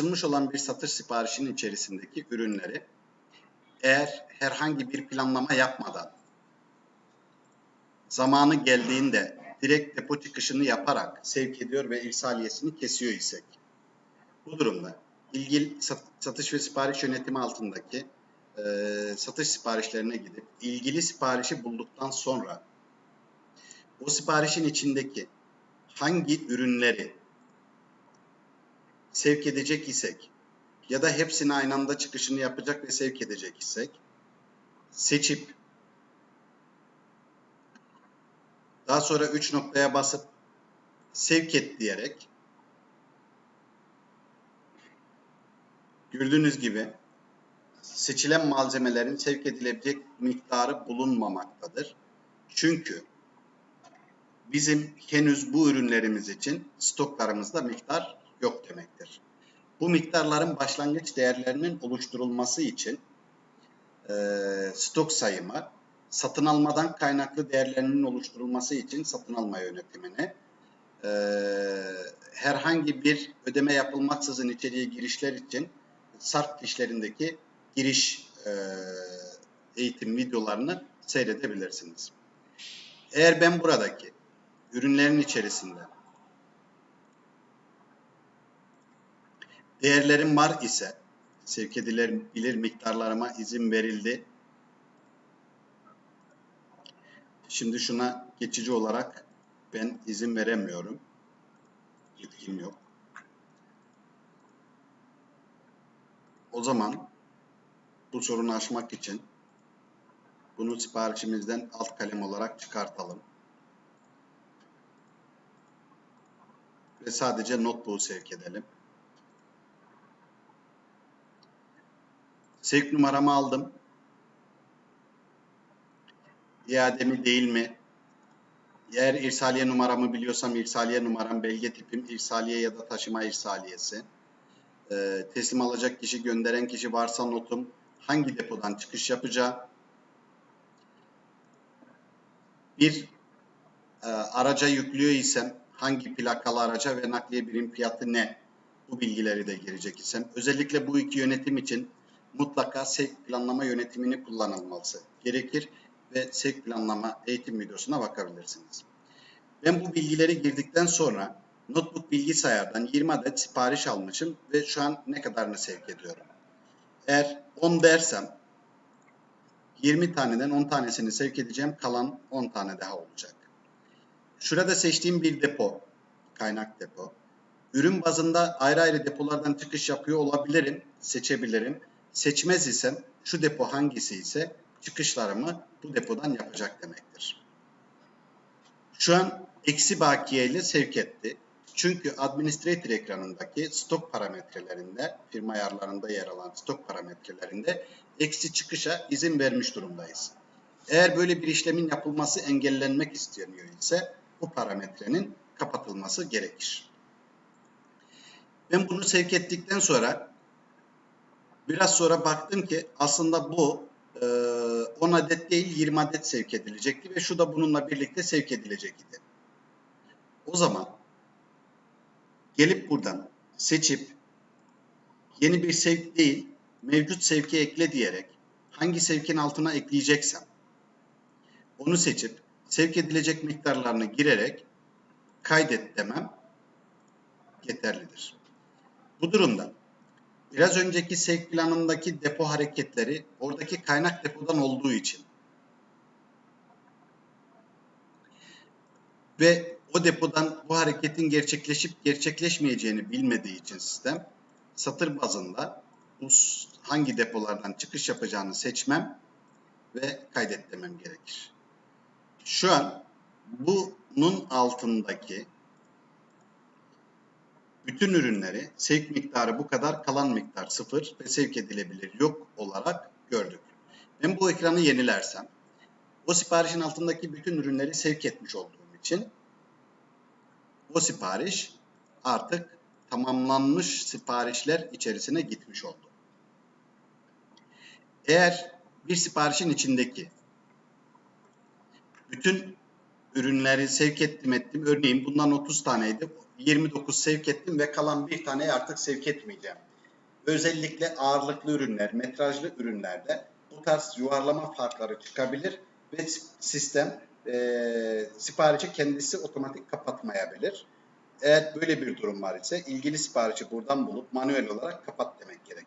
açılmış olan bir satış siparişinin içerisindeki ürünleri eğer herhangi bir planlama yapmadan zamanı geldiğinde direkt depo çıkışını yaparak sevk ediyor ve irsaliyesini kesiyor isek bu durumda ilgili sat- satış ve sipariş yönetimi altındaki e, satış siparişlerine gidip ilgili siparişi bulduktan sonra o siparişin içindeki hangi ürünleri sevk edecek isek ya da hepsini aynı anda çıkışını yapacak ve sevk edecek isek seçip daha sonra 3 noktaya basıp sevk et diyerek gördüğünüz gibi seçilen malzemelerin sevk edilebilecek miktarı bulunmamaktadır. Çünkü bizim henüz bu ürünlerimiz için stoklarımızda miktar yok demektir. Bu miktarların başlangıç değerlerinin oluşturulması için eee, stok sayımı, satın almadan kaynaklı değerlerinin oluşturulması için satın alma yönetimine, eee, herhangi bir ödeme yapılmaksızın içeriye girişler için sarf işlerindeki giriş eee, eğitim videolarını seyredebilirsiniz. Eğer ben buradaki ürünlerin içerisinde değerlerim var ise sevk edilebilir miktarlarıma izin verildi. Şimdi şuna geçici olarak ben izin veremiyorum. Yetkim yok. O zaman bu sorunu aşmak için bunu siparişimizden alt kalem olarak çıkartalım. Ve sadece notebook'u sevk edelim. Sevk numaramı aldım. İade mi değil mi? Eğer irsaliye numaramı biliyorsam irsaliye numaram, belge tipim irsaliye ya da taşıma irsaliyesi. Ee, teslim alacak kişi, gönderen kişi varsa notum, hangi depodan çıkış yapacağı, bir e, araca yüklüyor isem hangi plakalı araca ve nakliye birim fiyatı ne? Bu bilgileri de girecek isem. Özellikle bu iki yönetim için mutlaka sevk planlama yönetimini kullanılması gerekir ve sevk planlama eğitim videosuna bakabilirsiniz. Ben bu bilgileri girdikten sonra notebook bilgisayardan 20 adet sipariş almışım ve şu an ne kadarını sevk ediyorum. Eğer 10 dersem 20 taneden 10 tanesini sevk edeceğim. Kalan 10 tane daha olacak. Şurada seçtiğim bir depo, kaynak depo. Ürün bazında ayrı ayrı depolardan çıkış yapıyor olabilirim, seçebilirim. Seçmez isem şu depo hangisi ise çıkışlarımı bu depodan yapacak demektir. Şu an eksi bakiye ile sevk etti. Çünkü administrator ekranındaki stok parametrelerinde, firma ayarlarında yer alan stok parametrelerinde eksi çıkışa izin vermiş durumdayız. Eğer böyle bir işlemin yapılması engellenmek isteniyor ise bu parametrenin kapatılması gerekir. Ben bunu sevk ettikten sonra biraz sonra baktım ki aslında bu e, 10 adet değil 20 adet sevk edilecekti ve şu da bununla birlikte sevk edilecek idi. O zaman gelip buradan seçip yeni bir sevk değil mevcut sevki ekle diyerek hangi sevkin altına ekleyeceksem onu seçip sevk edilecek miktarlarını girerek kaydet demem yeterlidir. Bu durumda biraz önceki sevk planındaki depo hareketleri oradaki kaynak depodan olduğu için ve o depodan bu hareketin gerçekleşip gerçekleşmeyeceğini bilmediği için sistem satır bazında hangi depolardan çıkış yapacağını seçmem ve kaydet demem gerekir. Şu an bunun altındaki bütün ürünleri sevk miktarı bu kadar, kalan miktar sıfır ve sevk edilebilir yok olarak gördük. Ben bu ekranı yenilersem, o siparişin altındaki bütün ürünleri sevk etmiş olduğum için o sipariş artık tamamlanmış siparişler içerisine gitmiş oldu. Eğer bir siparişin içindeki bütün ürünleri sevk ettim ettim. Örneğin bundan 30 taneydi. 29 sevk ettim ve kalan bir taneyi artık sevk etmeyeceğim Özellikle ağırlıklı ürünler, metrajlı ürünlerde bu tarz yuvarlama farkları çıkabilir ve sistem e, siparişi kendisi otomatik kapatmayabilir. Eğer böyle bir durum var ise ilgili siparişi buradan bulup manuel olarak kapat demek gerekir.